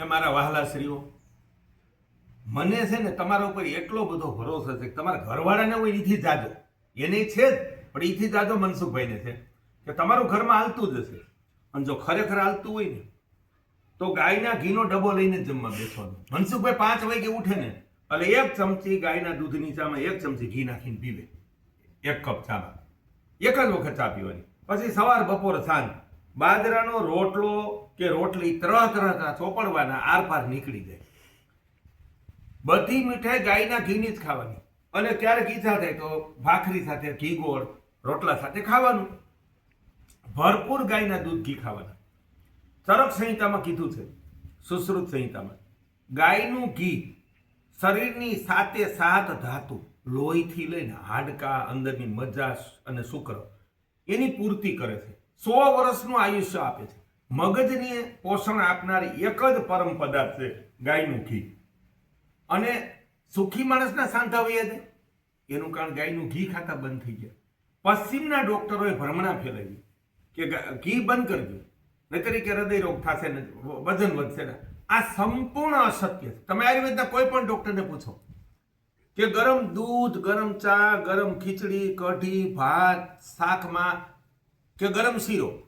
એ મારા વહાલા શ્રીઓ મને છે ને તમારા ઉપર એટલો બધો ભરોસો છે કે તમારા ઘરવાળાને હોય એથી જાજો. એને છે જ, પણ એથી જાજો મનસુખભાઈને છે. કે તમારું ઘરમાં હાલતું જ હશે. અને જો ખરેખર હાલતું હોય ને, તો ગાયના ઘીનો ડબ્બો લઈને જમવા બેસવાનું. મનસુખભાઈ પાંચ વાગે ઉઠે ને, એટલે એક ચમચી ગાયના દૂધની ચામાં એક ચમચી ઘી નાખીને પીવે. એક કપ ચામાં. એક જ વખત ચા પીવાની. પછી સવાર બપોર સાંજ બાજરાનો રોટલો કે રોટલી ત્રણ ત્રણ ચોપડવાના આરપાર નીકળી જાય. બધી મીઠાઈ ગાયના ઘીની જ ખાવાની. અને ક્યારેક ઈચ્છા થાય તો ભાખરી સાથે, ઘી ગોળ, રોટલા સાથે ખાવાનું. ભરપૂર ગાયના દૂધ ઘી ખાવાના. ચરક સંહિતામાં કીધું છે. સુશ્રુત સંહિતામાં. ગાયનું ઘી શરીરની સાતે સાત ધાતુ, લોહીથી લઈને હાડકા, અંદરની મજાશ અને શુક્ર, એની પૂર્તિ કરે છે. સો વર્ષનું આયુષ્ય આપે છે. મગજને પોષણ આપનારી એક જ પરમ પદાર્થ છે ગાયનું ઘી અને સુખી માણસના સાંધા વયા છે. એનું કારણ ગાયનું ઘી ખાતા બંધ થઈ ગયા. પશ્ચિમના ડોક્ટરોએ ભ્રમણા ફેલાવી કે ઘી બંધ કરજો. નહીતર કે હૃદય રોગ થશે ને વજન વધશે ને. આ સંપૂર્ણ અસત્ય છે. તમે આયુર્વેદના કોઈ પણ ડોક્ટરને પૂછો કે ગરમ દૂધ, ગરમ ચા, ગરમ ખીચડી, કઢી, ભાત, શાકમાં કે ગરમ શીરો.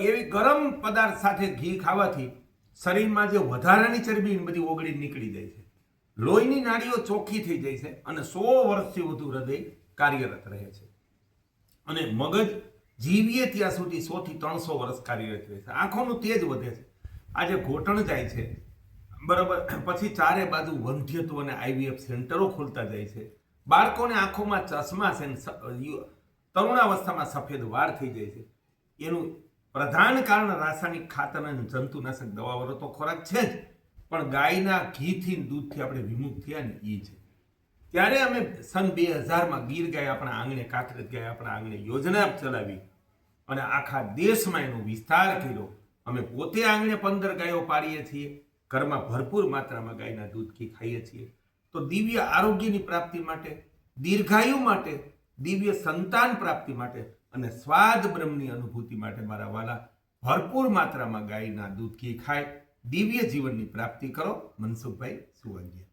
એવી ગરમ પદાર્થ સાથે ઘી ખાવાથી શરીરમાં જે વધારાની ચરબી બધી ઓગળી નીકળી જાય છે. લોહીની નાડીઓ ચોખ્ખી થઈ જાય છે અને સો વર્ષથી વધુ હૃદય કાર્યરત રહે છે. અને મગજ જીવીએ ત્યાં સુધી સોથી ત્રણસો વર્ષ કાર્યરત રહે છે. આંખોનું તેજ વધે છે. આજે ઘોટણ જાય છે. બરાબર. પછી ચારે બાજુ વંધ્યત્વ અને આઈવીએફ સેન્ટરો ખોલતા જાય છે. બાળકોને આંખોમાં ચશ્મા છે તરુણાવસ્થામાં સફેદ વાળ થઈ જાય છે. એનું પ્રધાન કારણ રાસાયણિક ખાતર અને જંતુનાશક દવાઓનો તો ખોરાક છે જ, પણ ગાયના ઘીથી દૂધથી આપણે વિમુખ થયા ને એ છે. ત્યારે અમે સન બે હજારમાં ગીર ગાય આપણા આંગણે, કાંકરેજ ગાય આપણા આંગણે યોજના ચલાવી અને આખા દેશમાં એનો વિસ્તાર કર્યો. અમે પોતે આંગણે પંદર ગાયો પાડીએ છીએ, ઘરમાં ભરપૂર માત્રામાં ગાયના દૂધ ઘી ખાઈએ છીએ. તો દિવ્ય આરોગ્યની પ્રાપ્તિ માટે, દીર્ઘાયુ માટે દિવ્ય સંતાન પ્રાપ્તિ માટે અને સ્વાદ બ્રહ્મની અનુભૂતિ માટે મારા વાલા ભરપૂર માત્રામાં ગાયના દૂધ ઘી ખાય. દિવ્ય જીવનની પ્રાપ્તિ કરો. મનસુખભાઈ સુવંગિયા.